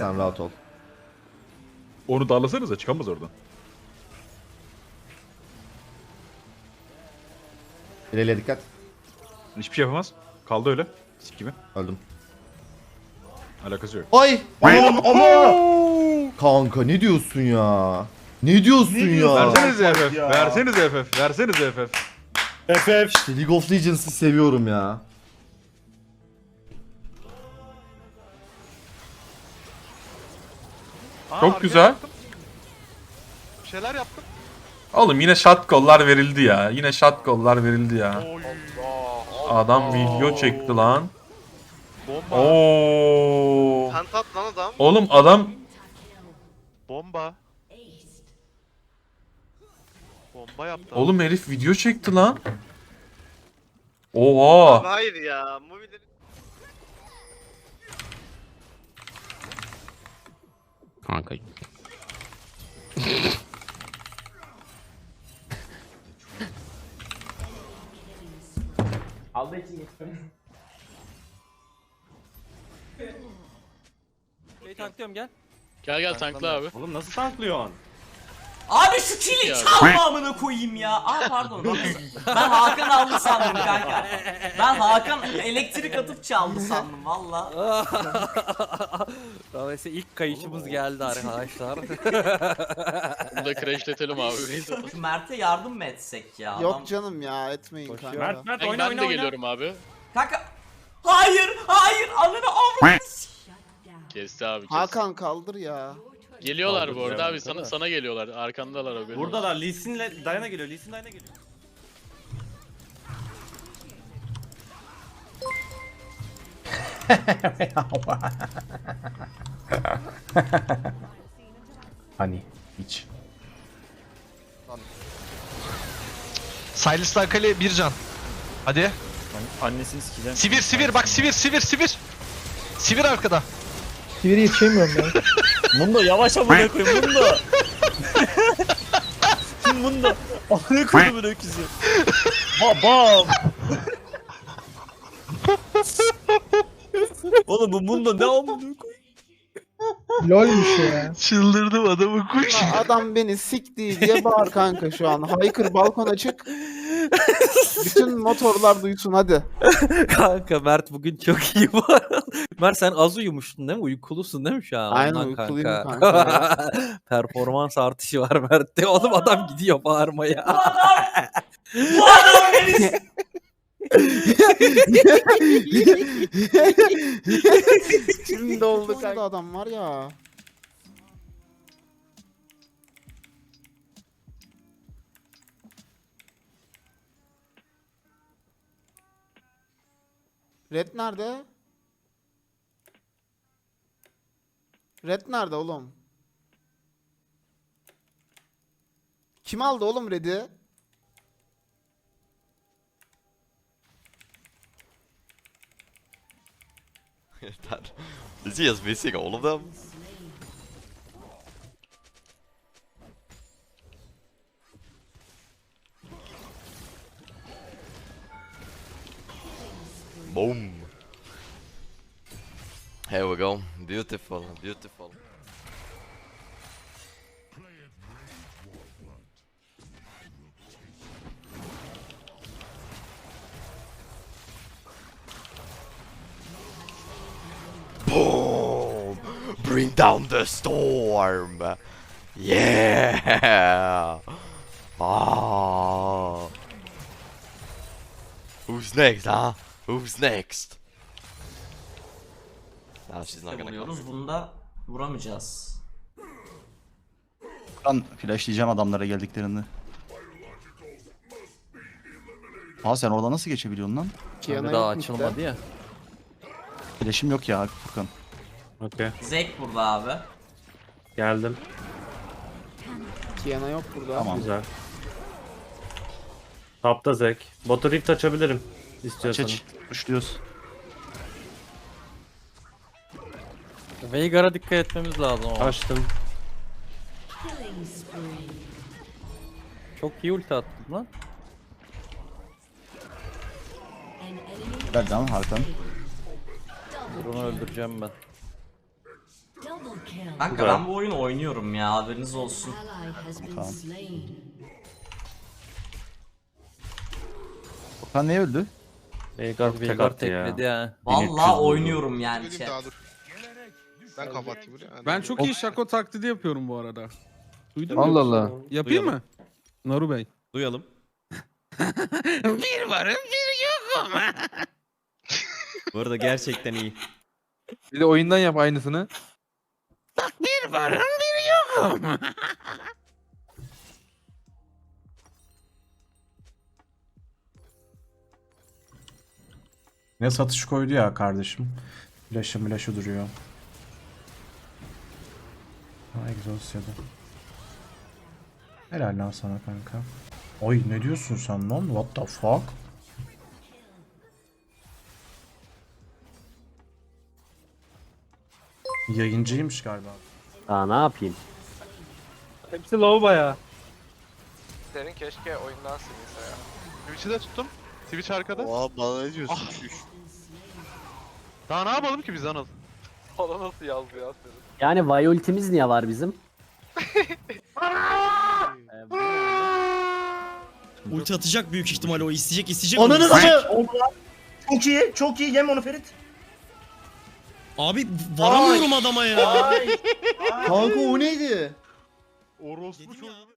sen rahat ol. Onu darlasanıza çıkamaz oradan. İleriye dikkat. Hiçbir şey yapamaz. Kaldı öyle. Sik gibi. Öldüm. Alakası yok. Ay! Aman ama! Kanka ne diyorsun ya? Ne diyorsun ya? Versenize FF. ya. Versenize FF. Versenize FF. FF. İşte League of Legends'ı seviyorum ya. Çok arkaya güzel. yaptım. Bir şeyler yaptım. Oğlum yine shot gollar verildi ya. Yine shot gollar verildi ya. Oy. Adam video çekti lan. Bomba. Oo. Pentat lan adam. Oğlum adam Bomba. Bomba yaptı. oğlum herif video çekti lan. Oha. Hayır ya. Mobileri Kanka. Şey tanklıyorum gel. Gel gel tankla abi. Oğlum nasıl tanklıyorsun? Abi şu kili Ya. çalma amına koyayım ya. Aa pardon. ben Hakan aldı sandım kanka. Ben Hakan elektrik atıp çaldı sandım valla. Dolayısıyla ilk kayışımız geldi arkadaşlar. Bunu da crashletelim abi. Şu Mert'e yardım mı etsek ya? Adam- Yok canım ya etmeyin Koşuyor. kanka. Mert Mert ben, oyna ben oyna de oyna. geliyorum abi. Kanka. Hayır hayır ananı avradını s- Kesti abi kes. Hakan kaldır ya. Geliyorlar bu arada abi sana sana geliyorlar. Arkandalar abi. Burada da Lee Sin'le Diana geliyor. Lee Sin Diana geliyor. Hani hiç. Silas'tan kale bir can. Hadi. Annesini sikeceğim. Sivir sivir bak sivir sivir sivir. Sivir arkada. Sivri yetişemiyorum ben. Mundo yavaş amına koyayım Mundo. Kim Mundo? Amına koyayım öküzü. Babam. Oğlum bu Mundo ne amına koyayım? Lolmuş ya. Çıldırdım adamı kuş. Ya adam beni sikti diye bağır kanka şu an. Haykır balkona çık. Bütün motorlar duysun hadi. kanka Mert bugün çok iyi bu arada. Mert sen az uyumuştun değil mi? Uykulusun değil mi şu an? Aynen, Ondan uykuluyum kanka. kanka Performans artışı var Mert'te. Oğlum adam gidiyor bağırmaya. Bu adam. Bu adam beni Şimdi oldu kanka. adam var ya. Red nerede? Red nerede oğlum? Kim aldı oğlum Red'i? that, is he just missing all of them? Boom. Here we go. Beautiful, beautiful. Boom! Bring down the storm! Yeah! Ah! Who's next, huh? Who's next? Nah, she's not gonna come. vuruyoruz. Bunu da vuramayacağız. Ben flashlayacağım adamlara geldiklerinde. Aa sen orada nasıl geçebiliyorsun lan? Kiana daha yok açılmadı ya. Flash'im yok ya Furkan. Okey. Zek burada abi. Geldim. Kiana yok burada. Tamam. Güzel. Tapta Zek. Bota rift açabilirim. Aç İstiyorsanız. aç. Kuşluyoruz. Veigar'a dikkat etmemiz lazım ama. Açtım. Çok iyi ulti attın lan. Ver canım Hakan. Dur onu öldüreceğim ben. Kanka ben bu oyunu oynuyorum ya haberiniz olsun. Okan niye öldü? Veigar tek Veigar attı ya. tekledi. Vallahi oynuyorum yani chat. Ben kapatayım buraya. Ben çok iyi şako taklidi yapıyorum bu arada. Duydun Allah Allah. Yapayım mı? Naru Bey. Duyalım. bir varım bir yokum. Bu arada gerçekten iyi. Bir de oyundan yap aynısını. Bir varım bir yokum. Ne satış koydu ya kardeşim. Flash'ı flash'ı duruyor. Ha egzoz ya da. Helal lan sana kanka. Oy ne diyorsun sen lan? What the fuck? Yayıncıymış galiba. Aa ne yapayım? Hepsi low baya. Senin keşke oyundan silinse ya. Twitch'i de tuttum. Twitch arkada. Oha bana ne diyorsun? Daha ne yapalım ki biz Anıl? Bana nasıl yazdı ya senin? Yani Vay ultimiz niye var bizim? Ulti atacak büyük ihtimalle o isteyecek isteyecek. Ananı satayım. Çok iyi çok iyi yem onu Ferit. Abi varamıyorum adama ya. Kanka o neydi? Orospu çocuğu.